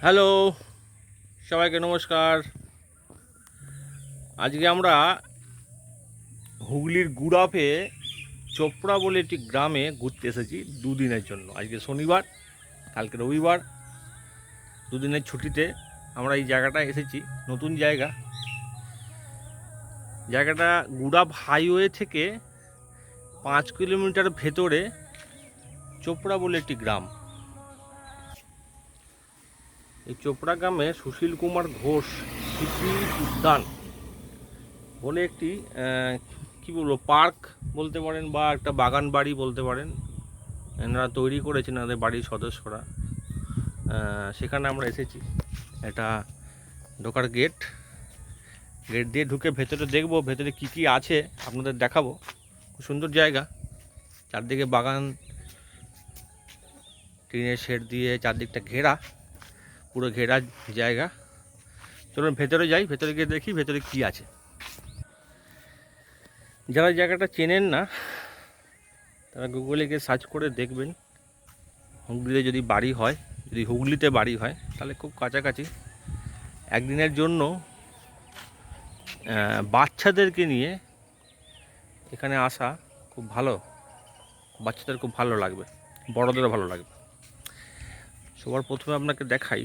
Hello, সবাইকে নমস্কার। আজকে আমরা হুগলির গুড়াপে চোপড়া বলে একটি গ্রামে ঘুরতে এসেছি দুদিনের জন্য। আজকে শনিবার, কালকে রবিবার, দুদিনের ছুটিতে আমরা এই জায়গাটা এসেছি, নতুন জায়গা। জায়গাটা গুড়াপ হাইওয়ে থেকে পাঁচ কিলোমিটার ভেতরে চোপড়া বলে একটি গ্রাম। এই চোপড়া গ্রামে সুশীল কুমার ঘোষ স্মৃতি উদ্যান বলে একটি কি বলব, পার্ক বলতে পারেন বা একটা বাগান বাড়ি বলতে পারেন। এনারা তৈরি করেছেন এনাদের বাড়ির সদস্যরা। সেখানে আমরা এসেছি। এটা ঢোকার গেট গেট দিয়ে ঢুকে ভেতরে দেখব, ভেতরে কি কি আছে, আপনাদের দেখাবো। খুব সুন্দর জায়গা। চারদিকে বাগান, টিনের শেড দিয়ে চারদিকটা ঘেরা। পুরো ঘেরা জায়গা। চলুন ভেতরে যাই, ভেতরে গিয়ে দেখি ভেতরে কি আছে। যারা জায়গাটা চেনেন না, তারা গুগলে গিয়ে সার্চ করে দেখবেন। হুগলিতে যদি বাড়ি হয়, যদি হুগলিতে বাড়ি হয়, তাহলে খুব কাছাকাছি। একদিনের জন্য বাচ্চাদেরকে নিয়ে এখানে আসা খুব ভালো। বাচ্চাদের খুব ভালো লাগবে, বড়দেরও ভালো লাগবে। সবার প্রথমে আপনাকে দেখাই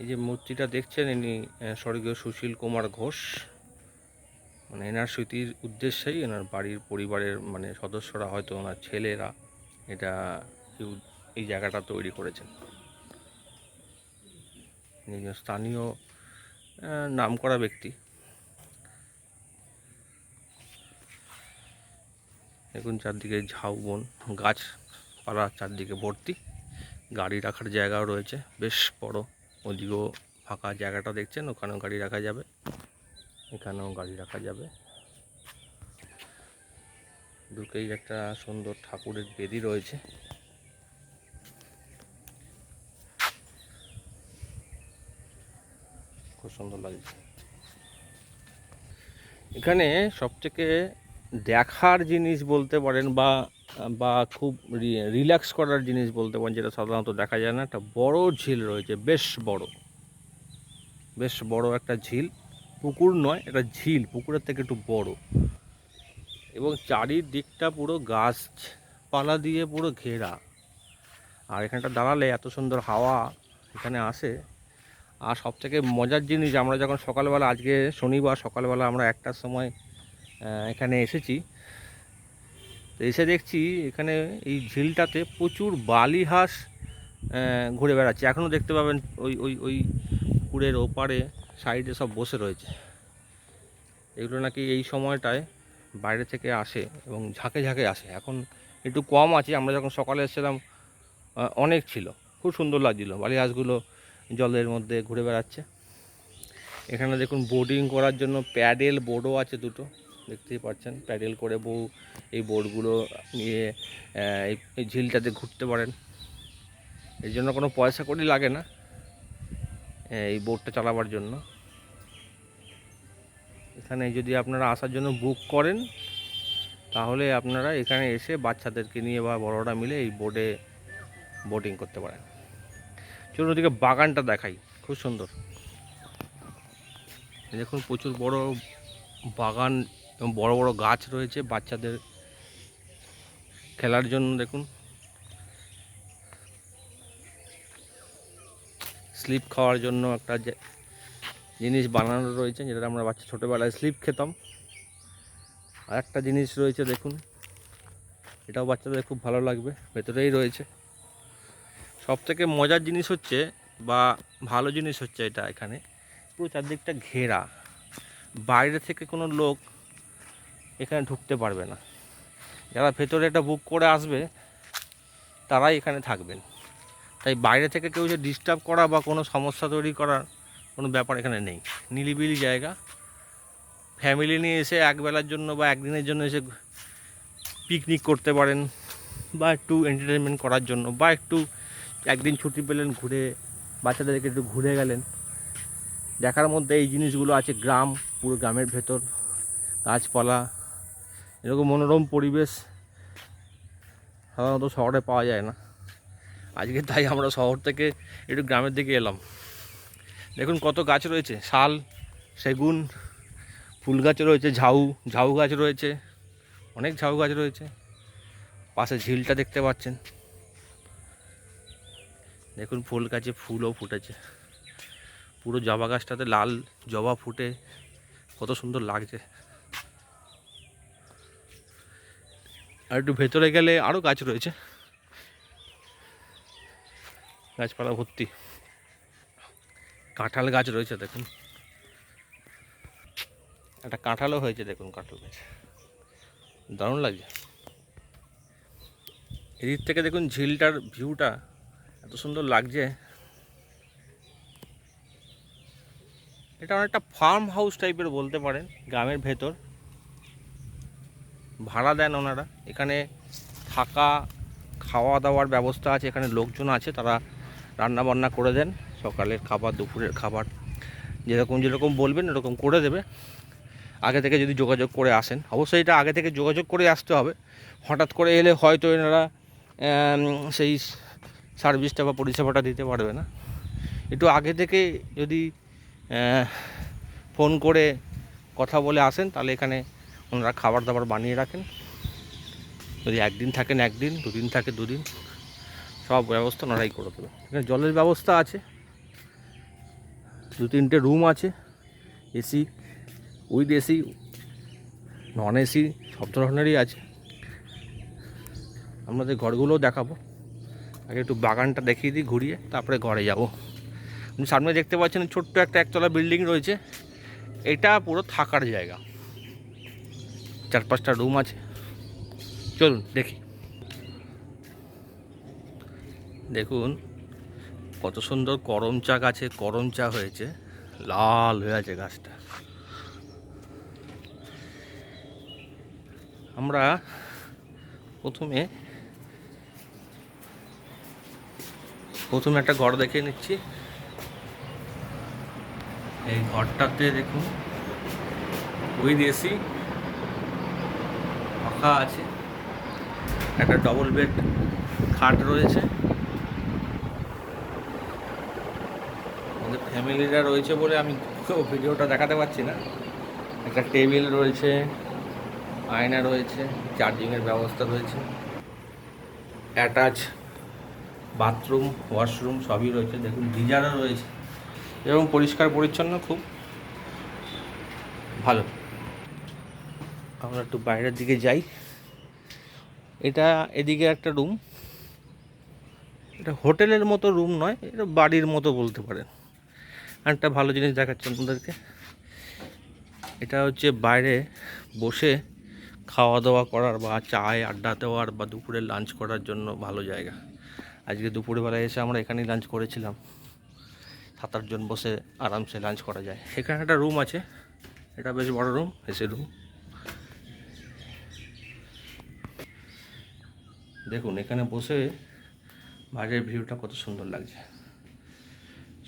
এই যে মূর্তিটা দেখছেন ইনি স্বর্গীয় সুশীল কুমার ঘোষ। মানে এনার স্মৃতির উদ্দেশ্যেই এনার বাড়ির পরিবারের মানে সদস্যরা হয়তো ওনার ছেলেরা এটা এই জায়গাটা তৈরি করেছেন। স্থানীয় আহ, নামকরা ব্যক্তি। দেখুন চারদিকে ঝাউবন গাছপালা চারদিকে ভর্তি। গাড়ি রাখার জায়গাও রয়েছে বেশ বড়। ওদিকেও ফাঁকা জায়গাটা দেখছেন, ওখানেও গাড়ি রাখা যাবে। এখানেও গাড়ি রাখা যাবে। ঢুকেই একটা সুন্দর ঠাকুরের বেদি রয়েছে। খুব সুন্দর লাগছে। এখানে সবথেকে দেখার জিনিস বলতে পারেন বা বা খুব রিল্যাক্স করার জিনিস বলতে পারেন, যেটা সাধারণত দেখা যায় না, একটা বড় ঝিল রয়েছে, বেশ বড়। বেশ বড় একটা ঝিল। পুকুর নয় এটা ঝিল, পুকুরের থেকে একটু বড়। এবং চারিদিকটা পুরো গাছপালা দিয়ে পুরো ঘেরা। আর এখানটা দাঁড়ালে এত সুন্দর হাওয়া এখানে আসে। আর সবথেকে মজার জিনিস, আমরা যখন সকালবেলা, আজকে শনিবার সকালবেলা আমরা একটার সময় এখানে এসেছি তো এসে দেখছি এখানে এই ঝিলটাতে প্রচুর বালি হাঁস ঘুরে বেড়াচ্ছে। এখনও দেখতে পাবেন ওই ওই ওই পুকুরের ওপারে সাইডে সব বসে রয়েছে। এগুলো নাকি এই সময়টায় বাইরে থেকে আসে এবং ঝাঁকে ঝাঁকে আসে। এখন একটু কম আছে, আমরা যখন সকালে এসেছিলাম অনেক ছিল। খুব সুন্দর লাগছিল। বালি হাঁসগুলো জলের মধ্যে ঘুরে বেড়াচ্ছে। এখানে দেখুন বোটিং করার জন্য প্যাডেল বোর্ডও আছে দুটো। দেখতেই পাচ্ছেন, প্যাডেল করে বউ এই বোর্ডগুলো নিয়ে এই ঝিলটাতে ঘুরতে পারেন। এর জন্য কোনো পয়সা করি লাগে না এই বোটটা চালাবার জন্য। এখানে যদি আপনারা আসার জন্য বুক করেন, তাহলে আপনারা এখানে এসে বাচ্চাদেরকে নিয়ে বা বড়রা মিলে এই বোটে বোটিং করতে পারেন। চলুন ওদিকে বাগানটা দেখাই, খুব সুন্দর। দেখুন, প্রচুর বড় বাগান এবং বড় বড় গাছ রয়েছে বাচ্চাদের খেলার জন্য, দেখুন। স্লিপ খাওয়ার জন্য একটা জিনিস বানানো রয়েছে, যেটা আমরা বাচ্চা ছোটোবেলায় স্লিপ খেতাম। আর একটা জিনিস রয়েছে, দেখুন। এটাও বাচ্চাদের খুব ভালো লাগবে, ভেতরেই রয়েছে। সব থেকে মজার জিনিস হচ্ছে, বা ভালো জিনিস হচ্ছে এটা এখানে, পুরো চারদিকটা ঘেরা। বাইরে থেকে কোনো লোক এখানে ঢুকতে পারবে না। যারা ভেতরে এটা বুক করে আসবে, তারাই এখানে থাকবেন। তাই বাইরে থেকে কেউ যে ডিস্টার্ব করা বা কোনো সমস্যা তৈরি করার কোনো ব্যাপার এখানে নেই। নিলিবিলি জায়গা। ফ্যামিলি নিয়ে এসে একবেলার জন্য বা একদিনের জন্য এসে পিকনিক করতে পারেন বা একটু এন্টারটেনমেন্ট করার জন্য বা একটু একদিন ছুটি পেলেন ঘুরে, বাচ্চাদেরকে একটু ঘুরে গেলেন। দেখার মধ্যে এই জিনিসগুলো আছে, গ্রাম, পুরো গ্রামের ভেতর, গাছপালা এরকম মনোরম পরিবেশ সাধারণত শহরে পাওয়া যায় না। আজকে তাই আমরা শহর থেকে একটু গ্রামের দিকে এলাম। দেখুন কত গাছ রয়েছে, শাল, সেগুন, ফুল গাছ রয়েছে, ঝাউ ঝাউ গাছ রয়েছে, অনেক ঝাউ গাছ রয়েছে। পাশে ঝিলটা দেখতে পাচ্ছেন। দেখুন ফুল গাছে ফুলও ফুটেছে। পুরো জবা গাছটাতে লাল জবা ফুটে, কত সুন্দর লাগছে। আর একটু ভেতরে গেলে আরও গাছ রয়েছে। গাছপালা ভর্তি। কাঁঠাল গাছ রয়েছে, দেখুন। একটা কাঁঠালও হয়েছে, দেখুন কাঁঠাল গাছ। দারুণ লাগছে। এদিক থেকে দেখুন ঝিলটার ভিউটা এত সুন্দর লাগছে। এটা অনেকটা ফার্ম হাউস টাইপের বলতে পারেন, গ্রামের ভেতর। ভাড়া দেন ওনারা। এখানে থাকা খাওয়া দাওয়ার ব্যবস্থা আছে, এখানে লোকজন আছে, তারা রান্না বান্না করে দেন। সকালের খাবার, দুপুরের খাবার, যেরকম যেরকম বলবেন এরকম করে দেবে। আগে থেকে যদি যোগাযোগ করে আসেন, অবশ্যই এটা আগে থেকে যোগাযোগ করে আসতে হবে। হঠাৎ করে এলে হয়তো এনারা সেই সার্ভিসটা বা পরিষেবাটা দিতে পারবে না। একটু আগে থেকে যদি ফোন করে কথা বলে আসেন, তাহলে এখানে ওনারা খাবার দাবার বানিয়ে রাখেন। যদি একদিন থাকেন একদিন, দুদিন থাকে দুদিন, সব ব্যবস্থা ওনারাই করে দেবে এখানে জলের ব্যবস্থা আছে। দু তিনটে রুম আছে, AC, with AC, non AC, সব ধরনেরই আছে। আপনাদের ঘরগুলোও দেখাবো। আগে একটু বাগানটা দেখিয়ে দিই ঘুরিয়ে, তারপরে ঘরে যাব। সামনে দেখতে পাচ্ছেন ছোট্ট একটা একতলা বিল্ডিং রয়েছে। এটা পুরো থাকার জায়গা। চার পাঁচটা রুম আছে। চলুন, দেখি। দেখুন, কত সুন্দর করম চা গাছে করম চা হয়েছে। লাল হয়ে আছে গাছটা। আমরা প্রথমে প্রথমে একটা ঘর দেখে নিচ্ছি। এই ঘরটাতে দেখুন উইথ এসি পাখা আছে। একটা ডবল বেড খাট রয়েছে। আমাদের ফ্যামিলিরা রয়েছে বলে আমি ভিডিওটা দেখাতে পারছি না। একটা টেবিল রয়েছে, আয়না রয়েছে চার্জিংয়ের ব্যবস্থা রয়েছে। অ্যাটাচ বাথরুম ওয়াশরুম সবই রয়েছে। দেখুন, গিজারও রয়েছে এবং পরিষ্কার পরিচ্ছন্ন খুব ভালো। আমরা একটু বাইরের দিকে যাই। এটা এদিকে একটা রুম এটা হোটেলের মতো রুম নয়, এটা বাড়ির মতো বলতে পারেন। একটা ভালো জিনিস দেখাচ্ছি আপনাদেরকে। এটা হচ্ছে বাইরে বসে খাওয়া দাওয়া করার বা চায় আড্ডা দেওয়ার বা দুপুরে লাঞ্চ করার জন্য ভালো জায়গা। আজকে দুপুরবেলায় এসে আমরা এখানেই লাঞ্চ করেছিলাম। সাত আটজন বসে আরামসে লাঞ্চ করা যায়। এখানে একটা রুম আছে। এটা বেশ বড় রুম এসি রুম দেখুন, এখানে বসে বাইরের ভিউটা কত সুন্দর লাগছে।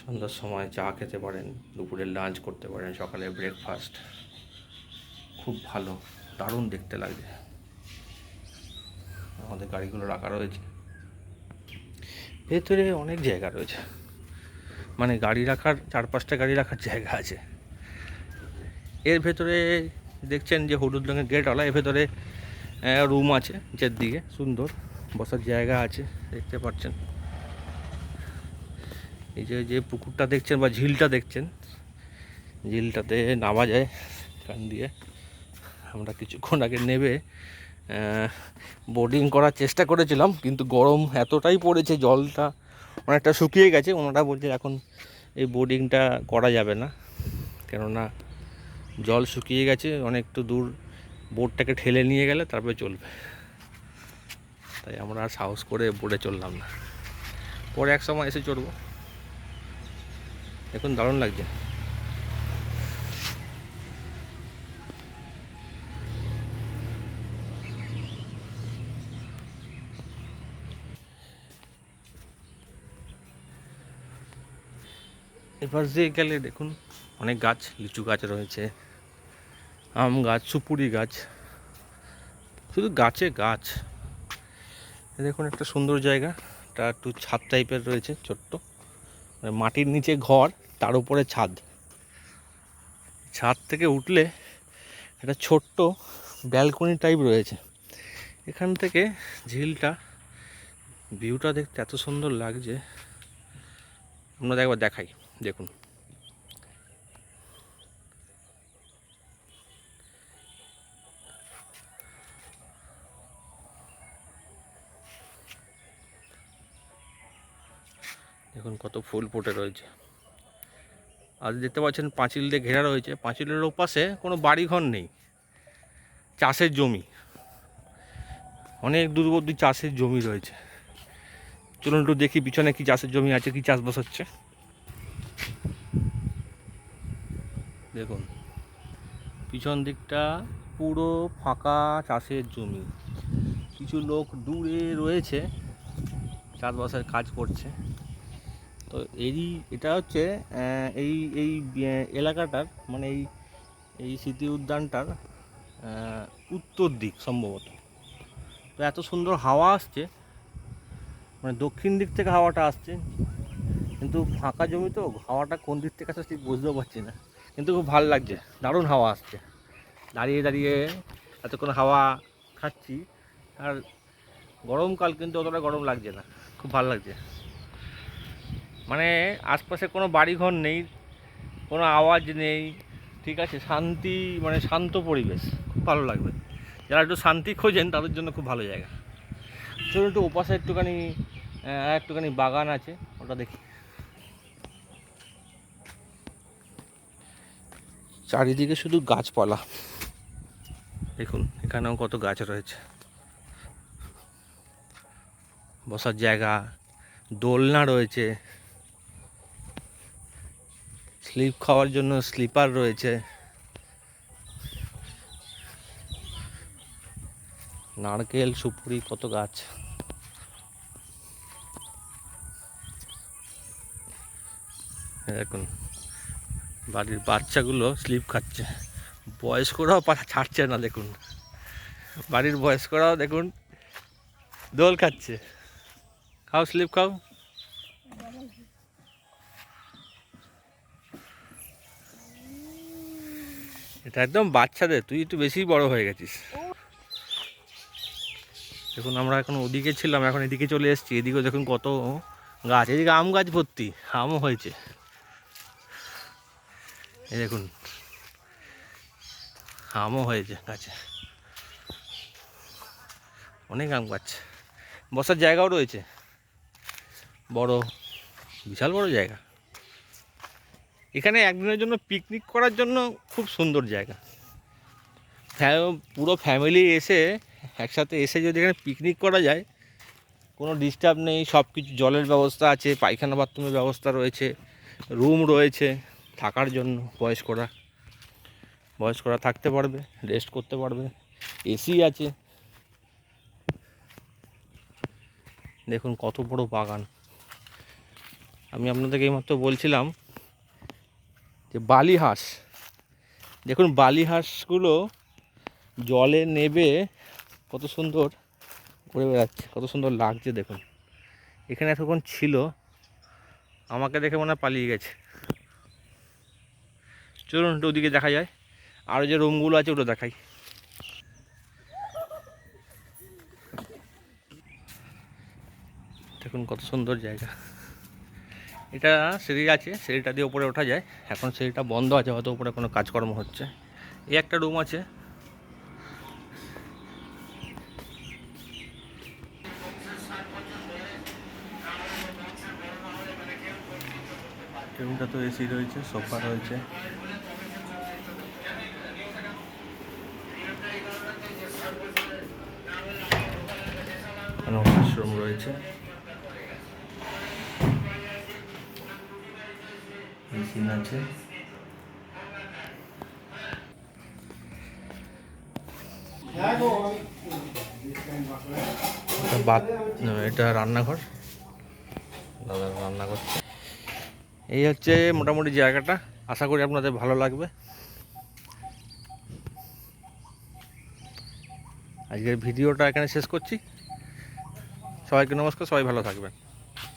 সন্ধ্যার সময় চা খেতে পারেন, দুপুরে লাঞ্চ করতে পারেন সকালে ব্রেকফাস্ট খুব ভালো, দারুণ দেখতে লাগছে। আমাদের গাড়িগুলো রাখা রয়েছে। ভেতরে অনেক জায়গা রয়েছে। মানে গাড়ি রাখার চার পাঁচটা গাড়ি রাখার জায়গা আছে। এর ভেতরে দেখছেন যে হলুদ রঙের গেটওয়ালা এর ভেতরে রুম আছে নিচের দিকে, সুন্দর, বসার জায়গা আছে, দেখতে পাচ্ছেন। এই যে যে পুকুরটা দেখছেন বা ঝিলটা দেখছেন, ঝিলটাতে নামা যায় এখান দিয়ে। আমরা কিছুক্ষণ আগে নেবে বোর্ডিং করার চেষ্টা করেছিলাম, কিন্তু গরম এতটাই পড়েছে, জলটা অনেকটা শুকিয়ে গেছে। ওনারা বলছে এখন এই বোর্ডিংটা করা যাবে না। কেননা, জল শুকিয়ে গেছে, অনেক একটু দূর বোটটাকে ঠেলে নিয়ে গেলে তারপরে চলবে। তাই আমরা আর সাহস করে বোটে চললাম না। পরে এক সময় এসে চড়বো। এখন দারুণ লাগছে। এবার দিয়ে গেলে দেখুন, অনেক গাছ, লিচু গাছ রয়েছে। আম গাছ, সুপুরি গাছ। শুধু গাছে গাছ। দেখুন একটা সুন্দর জায়গা। একটা একটু ছাদ টাইপের রয়েছে, ছোট্ট। মানে মাটির নিচে ঘর, তার উপরে ছাদ। ছাদ থেকে উঠলে একটা ছোট্ট ব্যালকনি টাইপ রয়েছে। এখান থেকে ঝিলটা, ভিউটা দেখতে এত সুন্দর লাগছে। আপনাদের একবার দেখাই, দেখুন। দেখুন কত ফুল ফুটে রয়েছে। আর দেখতে পাচ্ছেন পাঁচিল দিয়ে ঘেরা রয়েছে। পাঁচিলের ওপাশে কোনো বাড়িঘর নেই। চাষের জমি। অনেক দূর অব্দি চাষের জমি রয়েছে। চলুন একটু দেখি পিছনে কি চাষের জমি আছে, কি চাষবাস হচ্ছে। দেখুন, পিছন দিকটা পুরো ফাঁকা চাষের জমি। কিছু লোক দূরে রয়েছে, চাষবাসের কাজ করছে। তো এরই এটা হচ্ছে এই এই এলাকাটার মানে এই এই স্মৃতি উদ্যানটার উত্তর দিক সম্ভবত। তো এত সুন্দর হাওয়া আসছে মানে দক্ষিণ দিক থেকে হাওয়াটা আসছে, কিন্তু ফাঁকা জমি তো, হাওয়াটা কোন দিক থেকে আসছে ঠিক বুঝতেও পারছি না। কিন্তু খুব ভালো লাগছে, দারুণ হাওয়া আসছে। দাঁড়িয়ে দাঁড়িয়ে এতক্ষণ হাওয়া খাচ্ছি, আর গরমকাল কিন্তু অতটা গরম লাগছে না, খুব ভালো লাগছে। মানে আশপাশে কোনো বাড়িঘর নেই কোনো আওয়াজ নেই ঠিক আছে? শান্তি মানে শান্ত পরিবেশ খুব ভালো লাগবে। যারা একটু শান্তি খোঁজেন তাদের জন্য খুব ভালো জায়গা। চলুন একটু ওপাশে একটুখানি একটুখানি বাগান আছে ওটা দেখি। চারিদিকে শুধু গাছপালা। দেখুন এখানেও কত গাছ রয়েছে। বসার জায়গা দোলনা রয়েছে। স্লিপ খাওয়ার জন্য স্লিপার রয়েছে। নারকেল, সুপুরি, কত গাছ। দেখুন, বাড়ির বাচ্চাগুলো স্লিপ খাচ্ছে। বয়স্করাও পা- ছাড়ছে না, দেখুন। বাড়ির বয়স্করাও, দেখুন, দোল খাচ্ছে। খাও স্লিপ খাও। একদম বাচ্চাদের, তুই একটু বেশি বড় হয়ে গেছিস। দেখুন, আমরা এখন ওদিকে ছিলাম, এখন এদিকে চলে এসেছি, এদিকেও দেখুন কত গাছ, এদিকে আম গাছ ভর্তি, আমও হয়েছে। এই দেখুন, আমও হয়েছে গাছে। অনেক আম গাছ, বসার জায়গাও রয়েছে। বড়, বিশাল বড় জায়গা। এখানে একদিনের জন্য পিকনিক করার জন্য খুব সুন্দর জায়গা। পুরো ফ্যামিলি এসে একসাথে এসে যদি এখানে পিকনিক করা যায়, কোনো ডিস্টার্ব নেই সব কিছু জলের ব্যবস্থা আছে, পায়খানা বাথরুমের ব্যবস্থা রয়েছে রুম রয়েছে থাকার জন্য বয়স্করা। বয়স্করা থাকতে পারবে রেস্ট করতে পারবে এসি আছে। দেখুন কত বড় বাগান। আমি আপনাদেরকে এইমাত্র বলছিলাম যে বালি হাঁস। দেখুন, বালি হাঁসগুলো জলে নেবে, কত সুন্দর ঘুরে বেড়াচ্ছে, কত সুন্দর লাগছে, দেখুন। এখানে এতক্ষণ ছিল, আমাকে দেখে মনে পালিয়ে গেছে। চলুন একটু ওদিকে দেখা যায়। আরও যে রুমগুলো আছে, ওটা দেখাই। দেখুন, কত সুন্দর জায়গা। এটা সিঁড়ি আছে, সিঁড়িটা দিয়ে উপরে ওঠা যায়। এখন সিঁড়িটা বন্ধ আছে, হয়তো উপরে কোনো কাজকর্ম হচ্ছে। এই একটা রুম আছে। রুমটা তো এসি রয়েছে সোফা রয়েছে। রয়েছে। মেশিন আছে এটা রান্নাঘর। দাদা রান্না করছে এই হচ্ছে মোটামুটি জায়গাটা। আশা করি আপনাদের ভালো লাগবে। আজকের ভিডিওটা এখানে শেষ করছি। সবাইকে নমস্কার, সবাই ভালো থাকবেন।